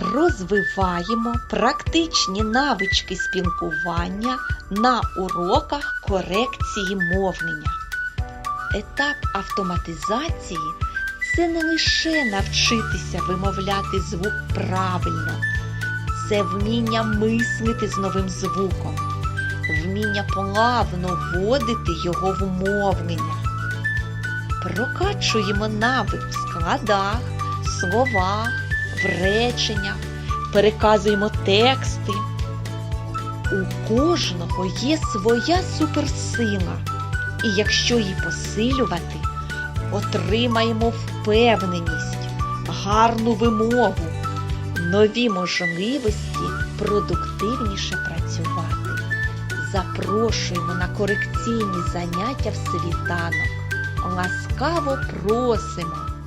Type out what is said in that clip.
Розвиваємо практичні навички спілкування на уроках корекції мовлення. Етап автоматизації це не лише навчитися вимовляти звук правильно, це вміння мислити з новим звуком, вміння плавно вводити його в мовлення. Прокачуємо навик в складах, словах, в переказуємо тексти. У кожного є своя суперсила, і якщо її посилювати, отримаємо впевненість, гарну вимогу, нові можливості продуктивніше працювати. Запрошуємо на корекційні заняття в світанок. Ласкаво просимо!